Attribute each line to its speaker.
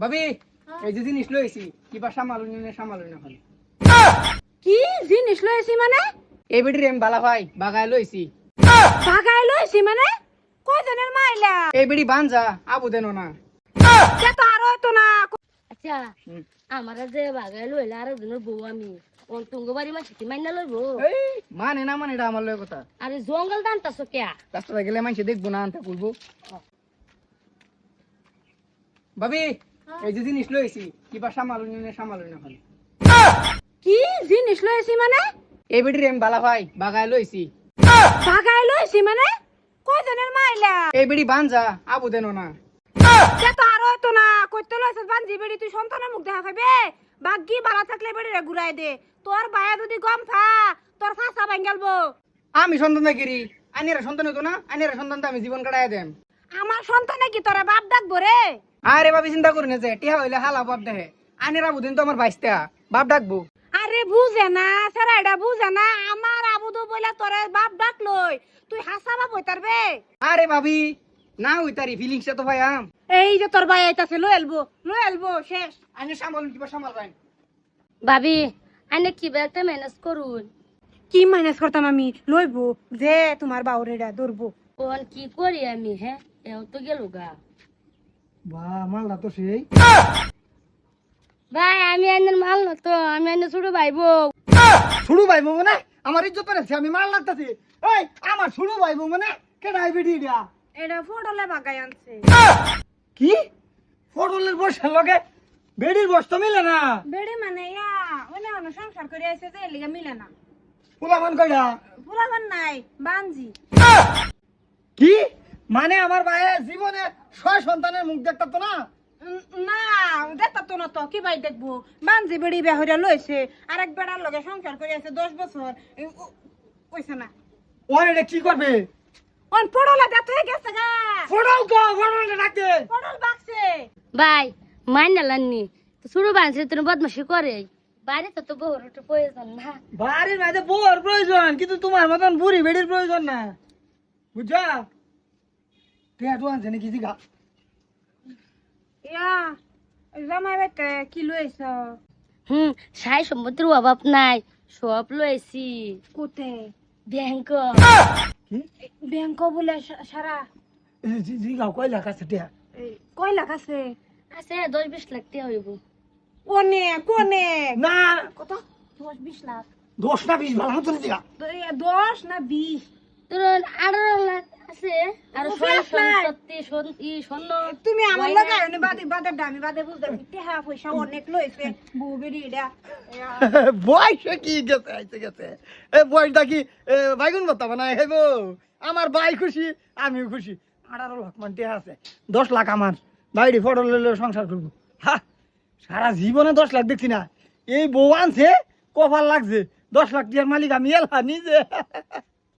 Speaker 1: ভাবি এই যে জিনিস লইছি কিবা সামালু না সামালু না খালি
Speaker 2: কি? জিনিস লইছি মানে?
Speaker 1: এই বেটির আমি বালা ভাই বাগায় লইছি
Speaker 2: বাগাই লইছি মানে? কয়জনের মাইলা
Speaker 1: এই বেটি বানজা আবু দেন না।
Speaker 2: সে তো আরও হতো না।
Speaker 3: আচ্ছা
Speaker 1: হুম।
Speaker 3: যে বাগাই লইলে আর একজনের বউ আমি। ওর তুঙ্গ বাড়ি মাসে কি মাইনা লইব?
Speaker 1: এই মানে না মানে এটা আমার লয় কথা।
Speaker 3: আরে জঙ্গল দানতাছো কেয়া?
Speaker 1: রাস্তাটা গেলে মানুষ দেখব না আনতে বলব ভাবি এই যে জিনিস লইছি কিবা সামালু না সামালু না
Speaker 2: কি? জিনিস লইছি মানে?
Speaker 1: এই বেটির আমি বালা ভাই বাগায় লইছি
Speaker 2: বাগাই লইছি মানে? কয়জনের মাইলা?
Speaker 1: এই বেটি বানজা আবু দেন না।
Speaker 2: সে তো আরও হতো না কইতে লইছিস বানজি বেড়ি তুই সন্তানের মুখ দেখা বাগ্গি বালা থাকলে বেড়ি রে ঘুরাই দে। তোর বায়া যদি গম থা তোর ফাঁসা ভাঙ্গালবো।
Speaker 1: আমি সন্তান দেখিরি আইনেরা সন্তান হতো না আইনেরা সন্তান আমি জীবন কাটাই দেম।
Speaker 2: আমার সন্তানে কি তোরা বাপ ডাকবো রে?
Speaker 1: আরে ভাবি চিন্তা করি না যে টিহা হইলে হালা বাপ দেখে আইনেরা বুদিন তো আমার বাইশটা। বাপ ডাকবো।
Speaker 2: আরে বুঝে না সারা এটা বুঝে না আমার আবুদু বলে তোরে বাপ ডাক লই তুই হাসা বাপ হইতার বে?
Speaker 1: আরে ভাবি না হই তারি ফিলিংসটা তো ভাই আম।
Speaker 2: এই যে তোর ভাই আইতাছে লই এলবো লই এলবো শেষ।
Speaker 1: আইনে সামাল কিবা সামাল ভাই
Speaker 3: ভাবি আনে কি একটা ম্যানেজ করুন।
Speaker 2: কি মাইনাস করতাম আমি? লইবো যে তোমার বাউরেটা ধরবো।
Speaker 3: ওন কি করি আমি হ্যাঁ? এও তো গেল গা।
Speaker 1: বা মালটা তো সেই।
Speaker 3: ভাই আমি আইনের মাল না তো আমি আইনে ছোট ভাই বউ
Speaker 1: শুরু ভাই মানে? আমার ইজ্জত রেছে আমি মাল লাগতাছি। এই আমার শুরু ভাই মানে? কেডা আই বেটি দিয়া
Speaker 2: এটা ফোটলে বাগাই আনছে।
Speaker 1: কি? ফটলের বর্ষার লগে বেডির বস্তা মিলে না?
Speaker 2: বেড়ে মানে ইয়া ওনে অন্য সংসার করে আইছে যে এলিগা মিলে না।
Speaker 1: ফুলামান কইরা?
Speaker 2: পুরাবান নাই বানজি।
Speaker 1: মানে আমার ভাইয়ের জীবনে ছয় সন্তানের মুখ দেখতা তো না?
Speaker 2: না দেখতা না তো কি ভাই দেখব? বানজি বেড়ি বেহরিয়া লইছে আর এক বেড়ার লগে সংসার করে আছে দশ বছর। কইছে না।
Speaker 1: ওর এটা কি করবে?
Speaker 2: অন পড়লা দেত গেছে গা। পড়ল
Speaker 3: ভাই মাইন নালাননি তো ছোট ভাই তুমি বদমাসি করে। বাইরে তো একটু প্রয়োজন না।
Speaker 1: বাড়ির মাঝে বউর প্রয়োজন কিন্তু তোমার মতন বুড়ি বেডির প্রয়োজন না। বুঝছা? তুই এত আনছে নাকি জিগা?
Speaker 2: ইয়া জামাই বেতে কি লইছ
Speaker 3: হুম সাই সম্পত্তির অভাব নাই সব লইছি
Speaker 2: কোতে?
Speaker 3: ব্যাংক
Speaker 1: কি?
Speaker 2: ব্যাংক বলে সারা
Speaker 1: জিগা কয়লা কাছে টিয়া
Speaker 2: এই, কয় লাখ আছে?
Speaker 3: আছে দশ বিশ লাখ টাকা হইব।
Speaker 2: কোনে কোনে?
Speaker 1: না।
Speaker 2: কত? দশ বিশ লাখ।
Speaker 1: দশ না বিশ ভালো মতন জিগা।
Speaker 2: দশ না বিশ।
Speaker 3: তোর আঠারো লাখ। আছে। আর স্বর্ণ
Speaker 2: তুমি আমার
Speaker 3: গয়না।
Speaker 2: লগে আইনি বাদে বাদে দামি বাদে বুঝতে টেহা পয়সা অনেক লইছে বউ বেরি এটা।
Speaker 1: বয়স কি গেছে আইতে গেছে। এ বয়সটা কি বাইগুন ভর্তা বানায় খাইব? আমার ভাই খুশি আমিও খুশি। আঠারো লাখ মান আছে। দশ লাখ আমার। বাইরে ফটো লইলে সংসার করব। হা সারা জীবনে দশ লাখ দেখছি না। এই বউ আনছে কপাল লাগছে। দশ লাখ টিয়ার মালিক আমি এলা নিজে।